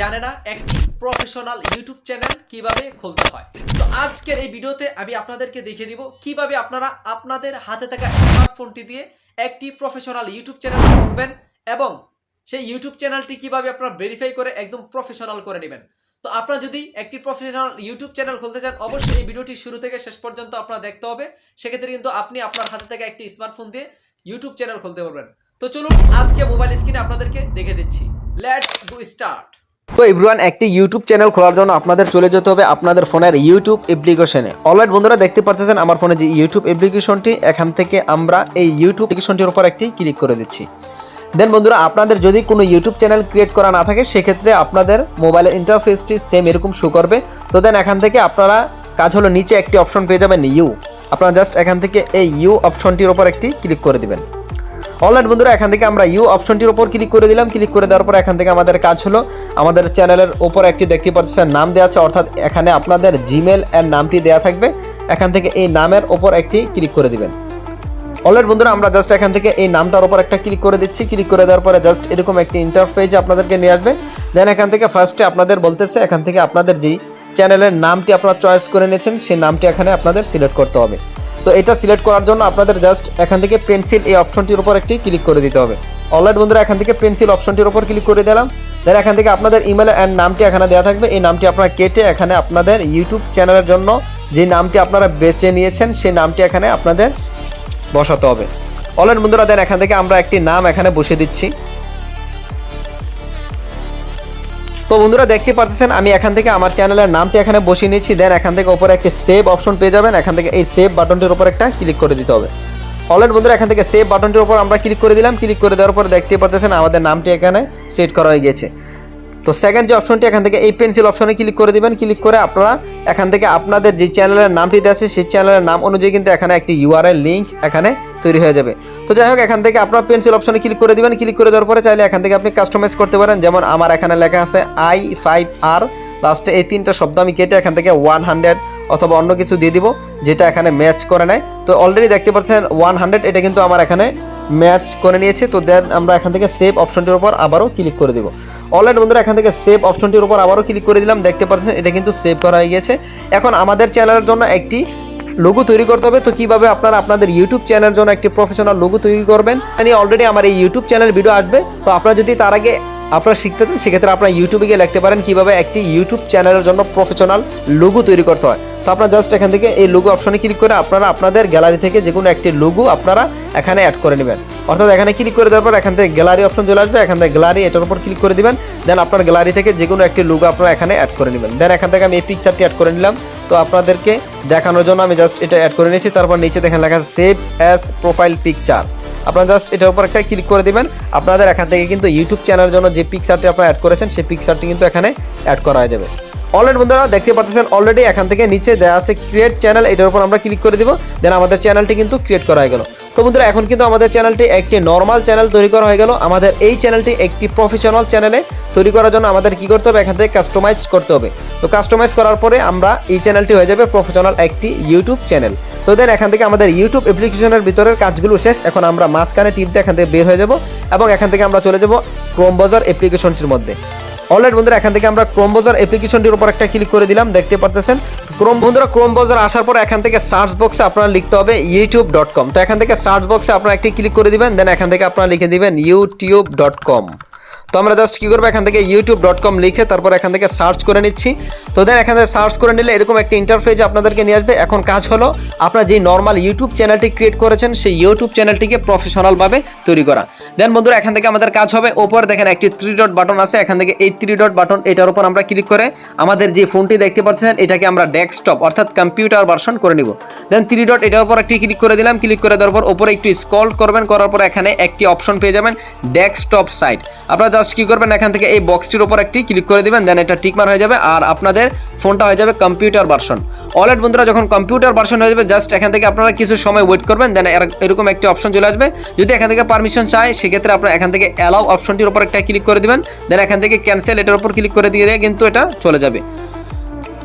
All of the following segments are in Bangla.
জানে না একটি প্রফেশনাল ইউটিউব চ্যানেল কীভাবে খুলতে হয়। তো আজকের এই ভিডিওতে আমি আপনাদেরকে দেখিয়ে দিব কীভাবে আপনারা আপনাদের হাতে থাকা স্মার্টফোনটি দিয়ে একটি প্রফেশনাল ইউটিউব চ্যানেল খুলবেন এবং সেই ইউটিউব চ্যানেলটি কীভাবে আপনারা ভেরিফাই করে একদম প্রফেশনাল করে নেবেন। তো আপনারা যদি একটি প্রফেশনাল ইউটিউব চ্যানেল খুলতে চান, অবশ্যই এই ভিডিওটি শুরু থেকে শেষ পর্যন্ত আপনারা দেখতে হবে। সেক্ষেত্রে কিন্তু আপনি আপনার হাতে থেকে একটি স্মার্টফোন দিয়ে ইউটিউব চ্যানেল খুলতে পারবেন। তো চলুন আজকে মোবাইল স্ক্রিনে আপনাদেরকে দেখে দিচ্ছি। লেটস গো স্টার্ট তো এভরিওয়ান একটি ইউটিউব চ্যানেল খোলার জন্য আপনাদের চলে যেতে হবে আপনাদের ফোনের ইউটিউব অ্যাপ্লিকেশনে অলরাইট বন্ধুরা, দেখতে পাচ্ছেন আমার ফোনে যে ইউটিউব অ্যাপ্লিকেশনটি এখান থেকে আমরা এই ইউটিউব অ্যাপ্লিকেশনটির উপর একটি ক্লিক করে দিচ্ছি। দেন বন্ধুরা, আপনাদের যদি কোনো ইউটিউব চ্যানেল ক্রিয়েট করা না থাকে, সেক্ষেত্রে আপনাদের মোবাইলের ইন্টারফেসটি সেম এরকম শো করবে। তো দেন এখান থেকে আপনারা কাজ হলো নিচে একটি অপশন পেয়ে যাবেন ইউ আপনারা জাস্ট এখান থেকে এই ইউ অপশনটির উপর একটি ক্লিক করে দিবেন। অনলাইন বন্ধুরা, এখান থেকে আমরা ইউ অপশনটির উপর ক্লিক করে দিলাম। ক্লিক করে দেওয়ার পর এখান থেকে আমাদের কাজ হলো, আমাদের চ্যানেলের উপর একটি দেখতে পাচ্ছেন, নাম দেওয়া আছে, অর্থাৎ এখানে আপনাদের জিমেল এর নামটি দেওয়া থাকবে। এখান থেকে এই নামের উপর একটি ক্লিক করে দিবেন। অলরেড বন্ধুরা, আমরা জাস্ট এখান থেকে এই নামটার উপর একটা ক্লিক করে দিচ্ছি। ক্লিক করে দেওয়ার পরে জাস্ট এরকম একটি ইন্টারফেস আপনাদেরকে নিয়ে আসবে। দেন এখান থেকে ফার্স্টে আপনাদের বলতেছে, এখান থেকে আপনাদের যেই চ্যানেলের নামটি আপনারা চয়েস করে নিয়েছেন, সেই নামটি এখানে আপনাদের সিলেক্ট করতে হবে। তো এটা সিলেক্ট করার জন্য আপনাদের জাস্ট এখান থেকে পেন্সিল এই অপশনটির উপর একটি ক্লিক করে দিতে হবে। অলরাইট বন্ধুরা, এখান থেকে পেন্সিল অপশনটির উপর ক্লিক করে দিলাম। দেন এখান থেকে আপনাদের ইমেল অ্যান্ড নামটি এখানে দেওয়া থাকবে। এই নামটি আপনারা কেটে এখানে আপনাদের ইউটিউব চ্যানেলের জন্য যে নামটি আপনারা বেছে নিয়েছেন, সেই নামটি এখানে আপনাদের বসাতে হবে। অলরেড বন্ধুরা দেন এখান থেকে আমরা একটি নাম এখানে বসে দিচ্ছি। তো বন্ধুরা দেখতে পাচ্ছেন আমি এখান থেকে আমার চ্যানেলের নামটি এখানে বসিয়ে নিয়েছি দেন এখান থেকে ওপরে একটি সেভ অপশন পেয়ে যাবেন। এখান থেকে এই সেভ বাটনটির উপর একটা ক্লিক করে দিতে হবে। অলরেড বন্ধুরা, এখান থেকে সেভ বাটনটির উপর আমরা ক্লিক করে দিলাম। ক্লিক করে দেওয়ার পর দেখতে পাচ্ছেন আমাদের নামটি এখানে সেট করা হয়ে গেছে। তো সেকেন্ড যে অপশনটি এখান থেকে এই পেন্সিল অপশনে ক্লিক করে দিবেন। ক্লিক করে আপনারা এখান থেকে আপনাদের যে চ্যানেলের নামটি দেওয়া আছে, সেই চ্যানেলের নাম অনুযায়ী কিন্তু এখানে একটি ইউআরএল লিঙ্ক এখানে তৈরি হয়ে যাবে। তো যাই হোক, এখান থেকে আপনার পেন্সিল অপশনে ক্লিক করে দিবেন। ক্লিক করে দেওয়ার পরে চাইলে এখান থেকে আপনি কাস্টমাইজ করতে পারেন। যেমন আমার এখানে লেখা আছে আই ফাইভ আর লাস্টে এই তিনটা শব্দ আমি কেটে এখান থেকে ওয়ান হান্ড্রেড অথবা অন্য কিছু দিয়ে দিব, যেটা এখানে ম্যাচ করে নেয় তো অলরেডি দেখতে পাচ্ছেন ওয়ান হান্ড্রেড এটা কিন্তু আমার এখানে ম্যাচ করে নিয়েছে। তো দেন আমরা এখান থেকে সেভ অপশনটির উপর আবারও ক্লিক করে দিব। অলরেডি বন্ধুরা, এখান থেকে সেভ অপশনটির উপর আবারও ক্লিক করে দিলাম। দেখতে পাচ্ছেন, এটা কিন্তু সেভ করা হয়ে গেছে। এখন আমাদের চ্যানেলের জন্য একটি লোগো তৈরি করতে হবে। তো কীভাবে আপনারা আপনাদের ইউটিউব চ্যানেলের জন্য একটি প্রফেশনাল লোগো তৈরি করবেন? আমি অলরেডি আমার এই ইউটিউব চ্যানেল ভিডিও আসবে। তো আপনারা যদি তার আগে আপনারা শিখতে চান, সেক্ষেত্রে আপনারা ইউটিউবে গিয়ে লিখতে পারেন কীভাবে একটি ইউটিউব চ্যানেলের জন্য প্রফেশনাল লোগো তৈরি করতে হয়। তো আপনারা জাস্ট এখান থেকে এই লোগো অপশনে ক্লিক করে আপনারা আপনাদের গ্যালারি থেকে যে কোনো একটি লোগো আপনারা এখানে অ্যাড করে নেবেন। অর্থাৎ এখানে ক্লিক করে দেওয়ার পর এখান থেকে গ্যালারি অপশন চলে আসবে। এখান থেকে গ্যালারি এটার উপর ক্লিক করে দিবেন। দেন আপনার গ্যালারি থেকে যে কোনো একটি লোগো আপনারা এখানে অ্যাড করে নেবেন। দেন এখান থেকে আমি এই পিকচারটি অ্যাড করে নিলাম। তো আপনাদেরকে দেখানোর জন্য আমি জাস্ট এটা অ্যাড করে নিয়েছি। তারপর নিচে দেখেন লেখা সেভ অ্যাজ প্রোফাইল পিকচার আপনারা জাস্ট এটার উপর একটা ক্লিক করে দেবেন। আপনাদের এখান থেকে কিন্তু ইউটিউব চ্যানেলের জন্য যে পিকচারটি আপনারা অ্যাড করেছেন, সেই পিকচারটি কিন্তু এখানে অ্যাড করা যাবে। অলরেডি বন্ধুরা, দেখতে পাচ্ছেন অলরেডি এখান থেকে নিচে দেওয়া আছে ক্রিয়েট চ্যানেল এটার উপর আমরা ক্লিক করে দিব। দেন আমাদের চ্যানেলটি কিন্তু ক্রিয়েট করা হয়ে গেল। তো বন্ধুরা, এখন কিন্তু আমাদের চ্যানেলটি একটি নর্মাল চ্যানেল তৈরি করা হয়ে গেল। আমাদের এই চ্যানেলটি একটি প্রফেশনাল চ্যানেলে তৈরি করার জন্য আমাদের কি করতে হবে? এখান থেকে কাস্টমাইজ করতে হবে। তো কাস্টমাইজ করার পরে আমরা এই চ্যানেলটি হয়ে যাবে প্রফেশনাল একটি ইউটিউব চ্যানেল তো দেন এখান থেকে আমাদের ইউটিউব অ্যাপ্লিকেশনের ভিতরের কাজগুলো শেষ। এখন আমরা মাঝখানে টিপ দিয়ে এখান থেকে বের হয়ে যাব এবং এখান থেকে আমরা চলে যাব ক্রোম বাজার অ্যাপ্লিকেশনটির মধ্যে। অলরেডি বন্ধুরা, এখান থেকে আমরা ক্রোম ব্রাউজার অ্যাপ্লিকেশনটির উপর একটা ক্লিক করে দিলাম, দেখতে পারতেছেন? ক্রোম বন্ধুরা ক্রোম ব্রাউজার আসার পর এখান থেকে সার্চ বক্সে আপনারা লিখতে হবে ইউটিউব ডট কম তো এখান থেকে সার্চ বক্সে আপনারা একটি ক্লিক করে দিবেন দেন এখান থেকে আপনারা লিখে দিবেন ইউটিউব ডট কম তো আমরা জাস্ট কী করব? এখান থেকে ইউটিউব ডট কম লিখে তারপর এখান থেকে সার্চ করে নিচ্ছি। তো দেন এখান থেকে সার্চ করে নিলে এরকম একটা ইন্টারফেস আপনাদেরকে নিয়ে আসবে। এখন কাজ হলো আপনারা যে নর্মাল ইউটিউব চ্যানেলটি ক্রিয়েট করেছেন, সেই ইউটিউব চ্যানেলটিকে প্রফেশনালভাবে তৈরি করা। দেন বন্ধুরা, এখান থেকে আমাদের কাজ হবে। ওপর দেখেন একটি থ্রি ডট বাটন আছে। এখান থেকে এই থ্রি ডট বাটন এটার উপর আমরা ক্লিক করে আমাদের যে ফোনটি দেখতে পাচ্ছেন, এটাকে আমরা ডেস্কটপ অর্থাৎ কম্পিউটার ভার্সন করে নিব। দেন থ্রি ডট এটার উপর একটি ক্লিক করে দিলাম। ক্লিক করে দেওয়ার পর ওপরে একটু স্কল করবেন, করার পর এখানে একটি অপশন পেয়ে যাবেন ডেস্কটপ সাইট আপনারা জাস্ট কি করবেন এখান থেকে এই বক্সটির উপর একটি ক্লিক করে দিবেন দেন এটা টিকমার হয়ে যাবে আর আপনাদের ফোনটা হয়ে যাবে কম্পিউটার ভার্সন অলরেড বন্ধুরা, যখন কম্পিউটার ভার্সন হয়ে যাবে জাস্ট এখান থেকে আপনারা কিছু সময় ওয়েট করবেন দেন এরকম একটি অপশন চলে আসবে। যদি এখান থেকে পারমিশন চাই সেক্ষেত্রে আপনারা এখান থেকে অ্যালাউ অপশনটির উপর একটা ক্লিক করে দিবেন দেন এখান থেকে ক্যান্সেল এটার উপর ক্লিক করে দিয়ে কিন্তু এটা চলে যাবে।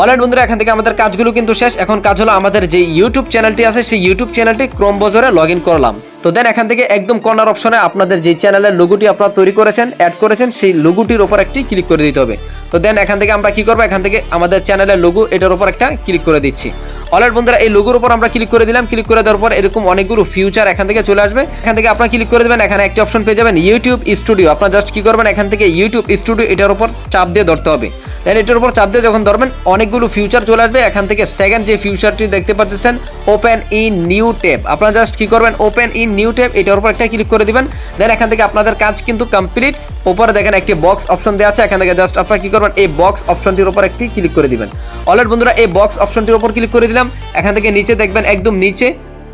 অলরেড বন্ধুরা, এখান থেকে আমাদের কাজগুলো কিন্তু শেষ। এখন কাজ হলো আমাদের যে ইউটিউব চ্যানেলটি আছে, সেই ইউটিউব চ্যানেলটি ক্রোম বজারে লগ ইন করলাম। তো দেন এখান থেকে একদম কর্নার অপশনে আপনাদের যে চ্যানেলের লোগোটি আপনারা তৈরি করেছেন অ্যাড করেছেন, সেই লোগোটির ওপর একটি ক্লিক করে দিতে হবে। তো দেন এখান থেকে আমরা কি করব? এখান থেকে আমাদের চ্যানেলের লোগো, এটার উপর একটা ক্লিক করে দিচ্ছি। অলরেড বন্ধুরা, এই লোগোর উপর আমরা ক্লিক করে দিলাম। ক্লিক করে দেওয়ার পর এরকম অনেকগুলো ফিউচার এখান থেকে চলে আসবে। এখান থেকে আপনারা ক্লিক করে দেবেন, এখানে একটি অপশন পেয়ে যাবেন ইউটিউব স্টুডিও আপনারা জাস্ট কি করবেন? এখান থেকে ইউটিউব স্টুডিও এটার উপর চাপ দিয়ে ধরতে হবে। দেন এটার উপর চাপ দিয়ে যখন ধরবেন, অনেকগুলো ফিউচার চলে আসবে। এখান থেকে সেকেন্ড যে ফিউচারটি দেখতে পাচ্ছেন ওপেন ইন নিউ ট্যাব আপনারা জাস্ট কি করবেন ওপেন ইন নিউ ট্যাব এটার উপর একটা ক্লিক করে দিবেন। দেন এখান থেকে আপনাদের কাজ কিন্তু কমপ্লিট উপরে দেখেন একটি বক্স অপশন দেওয়া আছে, এখান থেকে জাস্ট আপনারা কি করবেন, এই বক্স অপশনটির উপর একটি ক্লিক করে দিবেন। অলরেড বন্ধুরা, এই বক্স অপশনটির উপর ক্লিক করে দিলাম। এখান থেকে নিচে দেখবেন, একদম নিচে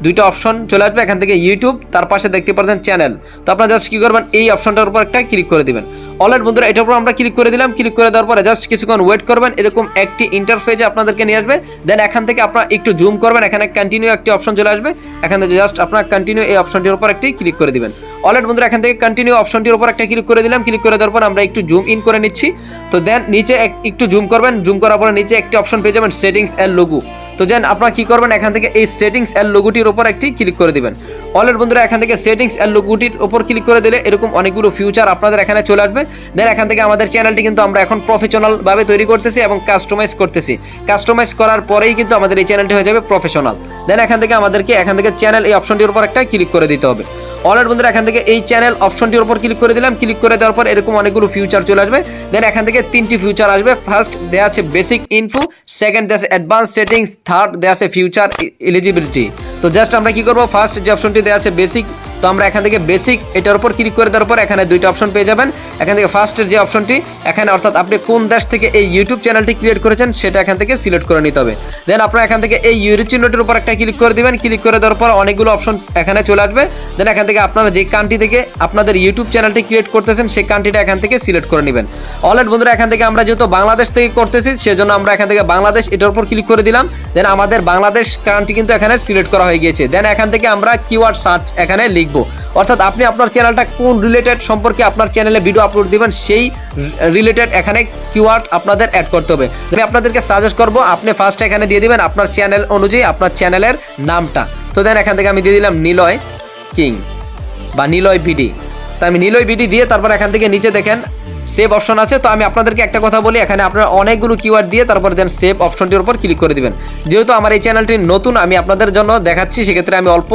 দুইটা অপশন চলে আসবে। এখান থেকে ইউটিউব তার পাশে দেখতে পাচ্ছেন চ্যানেল তো আপনারা জাস্ট কি করবেন, এই অপশনটার উপর একটা ক্লিক করে দিবেন। অলরেড বন্ধুরা, এটার উপর আমরা ক্লিক করে দিলাম। ক্লিক করে দেওয়ার পরে জাস্ট কিছুক্ষণ ওয়েট করবেন। এরকম একটি ইন্টারফেসে আপনাদেরকে নিয়ে আসবে। দেন এখান থেকে আপনারা একটু জুম করবেন। এখানে কন্টিনিউ একটি অপশন চলে আসবে। এখান থেকে জাস্ট আপনারা কন্টিনিউ এই অপশনটির উপর একটি ক্লিক করে দিবেন। অলরেড বন্ধুরা, এখান থেকে কন্টিনিউ অপশনটির উপর একটা ক্লিক করে দিলাম। ক্লিক করে দেওয়ার পর আমরা একটু জুম ইন করে নিচ্ছি। তো দেন নিচে একটু জুম করবেন। জুম করার পরে নিচে একটি অপশন পেয়ে যাবেন সেটিংস এর লোগো তো দেন আপনারা কি করবেন? এখান থেকে এই সেটিংস এর লোগোটির উপর একটি ক্লিক করে দিবেন। অলরেড বন্ধুরা, এখান থেকে সেটিংস এর লোগোটির উপর ক্লিক করে দিলে এরকম অনেকগুলো ফিউচার আপনাদের এখানে চলে আসবে। দেন এখান থেকে আমাদের চ্যানেলটি কিন্তু আমরা এখন প্রফেশনালভাবে তৈরি করতেছি এবং কাস্টমাইজ করতেছি। কাস্টমাইজ করার পরেই কিন্তু আমাদের এই চ্যানেলটি হয়ে যাবে প্রফেশনাল দেন এখান থেকে আমাদেরকে, এখান থেকে চ্যানেল এই অপশনটির উপর একটা ক্লিক করে দিতে হবে। অলরেড বন্ধুরা, এখান থেকে এই চ্যানেল অপশনটির উপর ক্লিক করে দিলাম। ক্লিক করে দেওয়ার পর এরকম অনেকগুলো ফিউচার চলে আসবে। দেন এখান থেকে তিনটি ফিউচার আসবে। ফার্স্ট দেওয়া আছে বেসিক ইনফো সেকেন্ড দেওয়া আছে অ্যাডভান্স সেটিংস থার্ড দেওয়া আছে ফিউচার এলিজিবিলিটি তো জাস্ট আমরা কি করব? ফার্স্ট যে অপশনটি দেওয়া আছে বেসিক তো আমরা এখান থেকে বেসিক এটার উপর ক্লিক করে দেওয়ার পর এখানে দুইটা অপশন পেয়ে যাবেন। এখান থেকে ফার্স্টের যে অপশনটি এখানে অর্থাৎ আপনি কোন দেশ থেকে এই ইউটিউব চ্যানেলটি ক্রিয়েট করেছেন, সেটা এখান থেকে সিলেক্ট করে নিতে হবে। দেন আপনারা এখান থেকে এই ইউরো চিহ্নটির উপর একটা ক্লিক করে দিবেন। ক্লিক করে দেওয়ার পর অনেকগুলো অপশন এখানে চলে আসবে। দেন এখান থেকে আপনারা যে কান্ট্রি থেকে আপনাদের ইউটিউব চ্যানেলটি ক্রিয়েট করতেছেন, সেই কান্ট্রিটা এখান থেকে সিলেক্ট করে নেবেন। অলরেড বন্ধুরা, এখান থেকে আমরা যেহেতু বাংলাদেশ থেকে করতেছি, সেজন্য আমরা এখান থেকে বাংলাদেশ এটার উপর ক্লিক করে দিলাম। দেন আমাদের বাংলাদেশ কান্ট্রি কিন্তু এখানে সিলেক্ট করা হয়ে গিয়েছে। দেন এখান থেকে আমরা কিওয়ার্ড সার্চ এখানে লিখব। অর্থাৎ আপনি আপনার চ্যানেলটা কোন রিলেটেড সম্পর্কে আপনার চ্যানেলে ভিডিও আপলোড দিবেন, সেই রিলেটেড এখানে কিওয়ার্ড আপনাদের অ্যাড করতে হবে। আমি আপনাদেরকে সাজেস্ট করব, আপনি ফার্স্ট এখানে দিয়ে দিবেন আপনার চ্যানেল অনুযায়ী আপনার চ্যানেলের নামটা। তো দেন এখান থেকে আমি দিয়ে দিলাম নিলয় কিং বা নিলয় ভিডি। তা আমি নিলয় ভিডি দিয়ে তারপর এখান থেকে নিচে দেখেন সেভ অপশন আছে, তো আমি আপনাদেরকে একটা কথা বলি, এখানে আপনারা অনেকগুলো কিওয়ার্ড দিয়ে তারপর দেন সেভ অপশনটির উপর ক্লিক করে দিবেন। যেহেতু আমার এই চ্যানেলটি নতুন, আমি আপনাদের জন্য দেখাচ্ছি, সেক্ষেত্রে আমি অল্প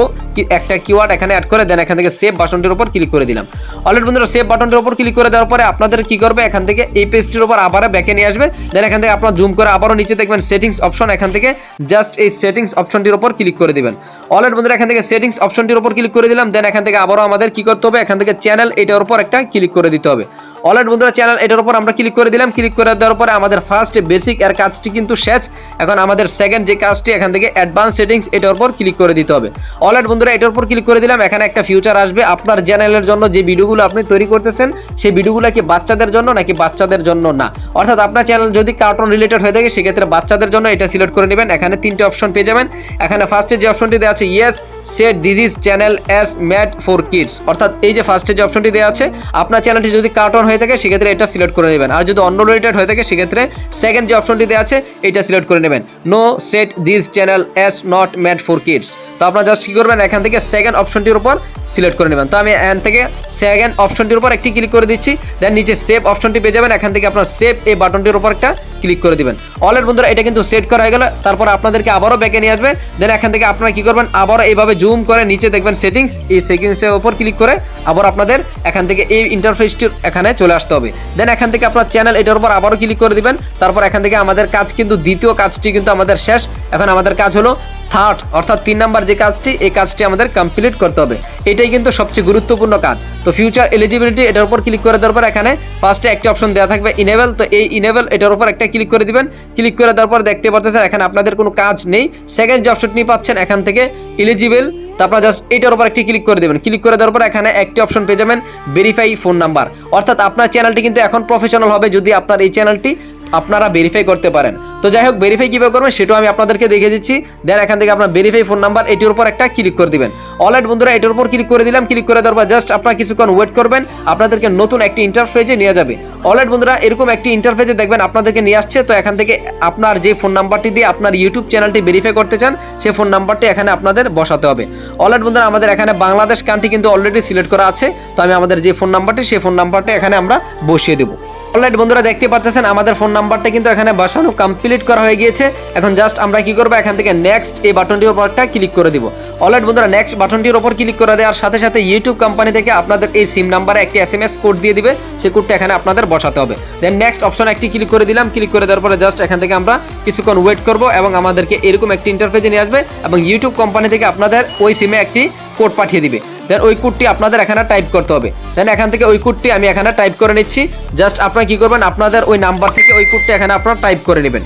একটা কিওয়ার্ড এখানে অ্যাড করে দেন এখান থেকে সেভ বাটনটির উপর ক্লিক করে দিলাম। অলরেডি বন্ধুরা সেভ বাটনটির উপর ক্লিক করে দেওয়ার পরে আপনাদের কি করবে, এখান থেকে এই পেজটির উপর আবার ব্যাকে নিয়ে আসবে। দেন এখান থেকে আপনার জুম করে আবারও নিচে দেখবেন সেটিংস অপশন এখান থেকে জাস্ট এই সেটিংস অপশনটির উপর ক্লিক করে দিবেন। অলরেডি বন্ধুরা, এখান থেকে সেটিংস অপশনটির উপর ক্লিক করে দিলাম দেন এখান থেকে আবারও আমাদের কি করতে হবে, এখান থেকে চ্যানেল এটার উপর একটা ক্লিক করে দিতে হবে। অলরেডি বন্ধুরা চ্যানেল এটার উপর আমরা ক্লিক করে দিলাম। ক্লিক করে দেওয়ার পরে আমাদের ফার্স্ট বেসিক এর কাজটি কিন্তু শেষ। এখন আমাদের সেকেন্ড যে কাজটি, এখান থেকে অ্যাডভান্স সেটিংস এটার উপর ক্লিক করে দিতে হবে। অলরেডি বন্ধুরা, এটার উপর ক্লিক করে দিলাম। এখানে একটা ফিউচার আসবে। আপনার চ্যানেলের জন্য যে ভিডিওগুলো আপনি তৈরি করতেছেন, সেই ভিডিওগুলো কি বাচ্চাদের জন্য নাকি বাচ্চাদের জন্য না? অর্থাৎ আপনার চ্যানেল যদি কার্টুন রিলেটেড হয়ে থাকে, সেক্ষেত্রে বাচ্চাদের জন্য এটা সিলেক্ট করে নেবেন। এখানে তিনটে অপশন পেয়ে যাবেন। এখানে ফার্স্টে যে অপশনটি দেওয়া আছে yes set this is channel as made for kids অর্থাৎ এই যে ফার্স্টে যে অপশনটি দেওয়া আছে, আপনার চ্যানেলটি যদি কার্টুন হয়ে থাকে, সেক্ষেত্রে এটা সিলেক্ট করে নেবেন। আর যদি অন্য হয়ে থাকে, সেক্ষেত্রে সেকেন্ড যে অপশনটি দেওয়া আছে, এটা সিলেক্ট করে নেবেন। No set this channel as not made for kids তো আপনারা জাস্ট কী করবেন, এখান থেকে সেকেন্ড অপশনটির উপর সিলেক্ট করে নেবেন। তো আমি এখান থেকে সেকেন্ড অপশনটির উপর একটি ক্লিক করে দিচ্ছি। দেন নিচে সেভ অপশনটি পেয়ে যাবেন। এখান থেকে আপনার সেভ এই বাটনটির উপর একটা ক্লিক করে দিবেন। অলরেড বন্ধুরা, এটা কিন্তু সেট করা হয়ে গেল। তারপর আপনাদেরকে আবারও ব্যাকে নিয়ে আসবে। দেন এখান থেকে আপনারা কি করবেন, আবারও এইভাবে জুম করে নিচে দেখবেন সেটিংস এই সেটিংসের উপর ক্লিক করে আবার আপনাদের এখান থেকে এই ইন্টারফেসটির এখানে চলে আসতে হবে। দেন এখান থেকে আপনার চ্যানেল এটার উপর আবারও ক্লিক করে দিবেন। তারপর এখান থেকে আমাদের কাজ কিন্তু, দ্বিতীয় কাজটি কিন্তু আমাদের শেষ। এখন আমাদের কাজ হলো থার্ড অর্থাৎ তিন নাম্বার যে কাজটি, এই কাজটি আমাদের কমপ্লিট করতে হবে। এটাই কিন্তু সবচেয়ে গুরুত্বপূর্ণ কাজ। তো ফিউচার এলিজিবিলিটি এটার উপর ক্লিক করে দেওয়ার পর এখানে ফার্স্টে একটি অপশন দেওয়া থাকবে ইনেবল তো এই ইনেবল এটার উপর একটা ক্লিক করে দিবেন। ক্লিক করে দেওয়ার পর দেখতে পাচ্ছেন এখানে আপনাদের কোনো কাজ নেই। সেকেন্ড যে অপশনটি পাচ্ছেন, এখান থেকে এলিজিবল তারপর জাস্ট এটার উপর একটি ক্লিক করে দেবেন। ক্লিক করে দেওয়ার পর এখানে একটি অপশন পেয়ে যাবেন ভেরিফাই ফোন নাম্বার অর্থাৎ আপনার চ্যানেলটি কিন্তু এখন প্রফেশনাল হবে। যদি আপনার এই চ্যানেলটি আপনারা ভেরিফাই করতে পারেন। তো যাই হোক ভেরিফাই কীভাবে করবেন সেটাও আমি আপনাদেরকে দেখে দিচ্ছি। দেন এখান থেকে আপনার ভেরিফাই ফোন নাম্বার এটির উপর একটা ক্লিক করে দিবেন। অলরেড বন্ধুরা, এটির উপর ক্লিক করে দিলাম ক্লিক করে দেওয়ার পর জাস্ট আপনারা কিছুক্ষণ ওয়েট করবেন, আপনাদেরকে নতুন একটি ইন্টারফেজে নিয়ে যাবে। অলরেড বন্ধুরা, এরকম একটি ইন্টারফেজে দেখবেন আপনাদেরকে নিয়ে আসছে। তো এখান থেকে আপনার যে ফোন নাম্বারটি দিয়ে আপনার ইউটিউব চ্যানেলটি ভেরিফাই করতে চান সেই ফোন নাম্বারটি এখানে আপনাদের বসাতে হবে। অলরেড বন্ধুরা, আমাদের এখানে বাংলাদেশ কান্ট্রি কিন্তু অলরেডি সিলেক্ট করা আছে। তো আমি আমাদের যে ফোন নাম্বারটি সেই ফোন নাম্বারটি এখানে আমরা বসিয়ে দেবো। অলরাইট বন্ধুরা, দেখতে পাচ্ছেন আমাদের ফোন নাম্বারটা কিন্তু এখানে বসানো কমপ্লিট করা হয়ে গিয়েছে। এখন জাস্ট আমরা কি করব? এখান থেকে নেক্সট এই বাটনটির উপর একটা ক্লিক করে দিব। অলরাইট বন্ধুরা নেক্সট বাটনটির উপর ক্লিক করে দেওয়ার সাথে সাথে ইউটিউব কোম্পানি থেকে আপনাদের এই সিম নাম্বারে একটি এস এম এস কোড দিয়ে দিবে। সেই কোডটা এখানে আপনাদের বসাতে হবে। দেন নেক্সট অপশন একটি ক্লিক করে দিলাম। ক্লিক করে দেওয়ার পরে জাস্ট এখান থেকে আমরা কিছুক্ষণ ওয়েট করব এবং আমাদেরকে এরকম একটি ইন্টারফেসে নিয়ে আসবে এবং ইউটিউব কোম্পানি থেকে আপনাদের ওই সিমে একটি কোড পাঠিয়ে দিবে। দেন ওই কোডটি আপনাদের এখানে টাইপ করতে হবে। দেন এখান থেকে ওই কোডটি আমি এখানে টাইপ করে নিচ্ছি। জাস্ট আপনারা কি করবেন, আপনাদের ওই নাম্বার থেকে ওই কোডটি এখানে আপনারা টাইপ করে নেবেন।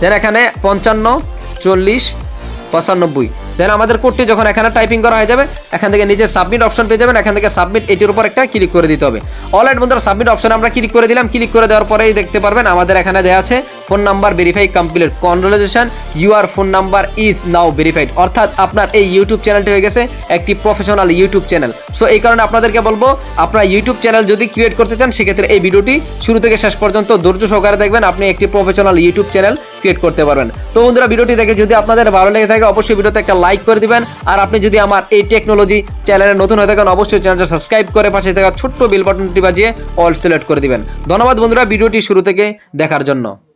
দেন এখানে পঞ্চান্ন, চল্লিশ, পঁচানব্বই। দেন আমাদের কোডটি যখন এখানে টাইপিং করা হয়ে যাবে, এখান থেকে নিচে সাবমিট অপশন পেয়ে যাবেন। এখান থেকে সাবমিট এটির উপর একটা ক্লিক করে দিতে হবে। অলরাইট বন্ধুরা সাবমিট অপশন আমরা ক্লিক করে দিলাম। ক্লিক করে দেওয়ার পরেই দেখতে পারবেন আমাদের এখানে দেওয়া আছে phone number verify complete congratulation your phone number is now verified অর্থাৎ আপনার এই ইউটিউব চ্যানেলটি হয়ে গেছে একটি প্রফেশনাল ইউটিউব চ্যানেল সো এই কারণে আপনাদেরকে বলব, আপনার ইউটিউব চ্যানেল যদি ক্রিয়েট করতে চান, সেক্ষেত্রে এই ভিডিওটি শুরু থেকে শেষ পর্যন্ত ধৈর্য সহকারে দেখবেন, আপনি একটি প্রফেশনাল ইউটিউব চ্যানেল ক্রিয়েট করতে পারবেন। তো বন্ধুরা, ভিডিওটি দেখে যদি আপনাদের ভালো লেগে থাকে, অবশ্যই ভিডিওতে একটা লাইক করে দিবেন। আর আপনি যদি আমার এই টেকনোলজি চ্যানেলে নতুন হয়ে থাকেন, অবশ্যই চ্যানেলটা সাবস্ক্রাইব করে পাশে থাকা ছোট্ট বেল বাটনটি বাজিয়ে অল সিলেক্ট করে দিবেন। ধন্যবাদ বন্ধুরা, ভিডিওটি শুরু থেকে দেখার জন্য।